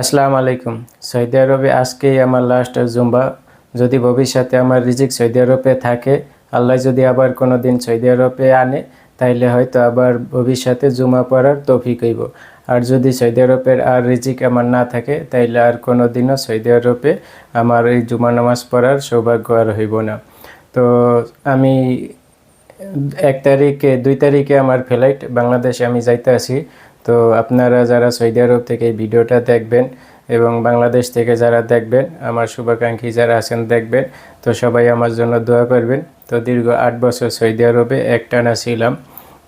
আসসালামু আলাইকুম। সৌদি আরবে আজকেই আমার লাস্ট জুম্বা। যদি ভবিষ্যতে আমার রিজিক সৌদি আরবে থাকে, আল্লাহ যদি আবার কোনো দিন সৌদি আরবে আনে, তাইলে হয়তো আবার ভবিষ্যতে জুমা পড়ার তৌফিক হইব। আর যদি সৌদি আরবের আর রিজিক আমার না থাকে, তাইলে আর কোনো দিনও সৌদি আরবে আমার এই জুমা নামাজ পড়ার সৌভাগ্য আর হইব না। তো আমি এক তারিখে, দুই তারিখে আমার ফ্লাইট বাংলাদেশে আমি যাইতে আছি তো আপনারা যারা সৌদি আরব থেকে এই ভিডিওটা দেখবেন এবং বাংলাদেশ থেকে যারা দেখবেন, আমার শুভাকাঙ্ক্ষী যারা আছেন দেখবেন, তো সবাই আমার জন্য দোয়া করবেন। তো দীর্ঘ আট বছর সৌদি আরবে একটানা ছিলাম।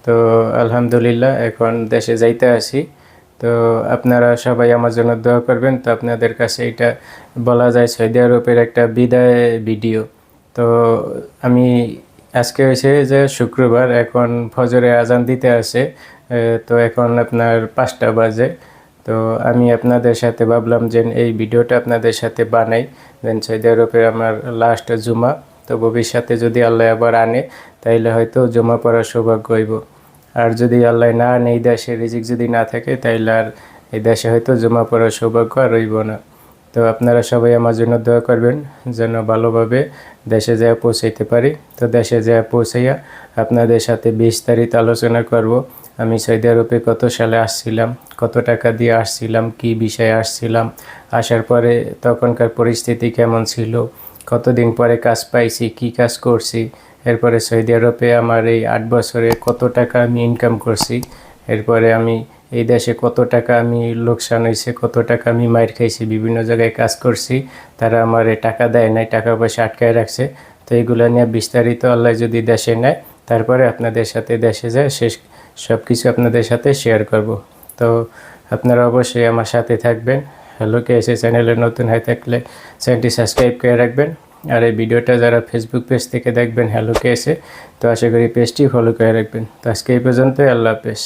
তো আলহামদুলিল্লাহ, এখন দেশে যাইতে আসি। তো আপনারা সবাই আমার জন্য দোয়া করবেন। তো আপনাদের কাছে এটা বলা যায় সৌদি আরবের একটা বিদায় ভিডিও। তো আমি আজকে হয়েছে যে শুক্রবার, এখন ফজরে আজান দিতে আসে তো এখন আপনার পাঁচটা বাজে। তো আমি আপনাদের সাথে ভাবলাম যে এই ভিডিওটা আপনাদের সাথে বানাই। দেন সৌদি আরবের আমার লাস্ট জুমা, তো ভবিষ্যতে যদি আল্লাহ আবার আনে, তাইলে হয়তো জমা পড়ার সৌভাগ্য হইব। আর যদি আল্লাহ না আনে, এই দেশে রিজিক যদি না থাকে, তাইলে আর এই দেশে হয়তো জমা পড়ার সৌভাগ্য আর রইব না। তো আপনারা সবাই আমার জন্য দোয়া করবেন যেন ভালোভাবে দেশে যায় পৌঁছাইতে পারি। তো দেশে যায় পৌঁছাইয়া আপনাদের সাথে বিস্তারিত আলোচনা করব। আমি সৌদি আরবে কত সালে আসছিলাম, কত টাকা দিয়ে আসছিলাম, কি বিষয়ে আসছিলাম, আসার পরে তখনকার পরিস্থিতি কেমন ছিল, কতদিন পরে কাজ পাইছি, কি কাজ করছি, এরপরে সৌদি আরবে আমার এই আট বছরে কত টাকা আমি ইনকাম করছি, এরপরে আমি এই দেশে কত টাকা আমি লোকসান হয়েছে কত টাকা আমি মাইর খাইছি, বিভিন্ন জায়গায় কাজ করছি, তারা আমার টাকা দেয় নাই, টাকা পয়সা আটকায় রাখছে। তো এইগুলো নিয়ে বিস্তারিত আল্লাহ যদি দেশে নেয়, তারপরে আপনাদের সাথে দেশে যায়, শেষ সব কিছু আপনাদের সাথে শেয়ার করব। তো আপনারা অবশ্যই আমার সাথে থাকবেন। হ্যালো, কে এসে চ্যানেলে নতুন হয়ে থাকলে চ্যানেলটি সাবস্ক্রাইব করে রাখবেন। আর এই ভিডিওটা যারা ফেসবুক পেজ থেকে দেখবেন, হ্যালো, কে এসে, তো আশা করি পেজটি ফলো করে রাখবেন। তো আজকে এই পর্যন্তই, আল্লাহ হাফেজ।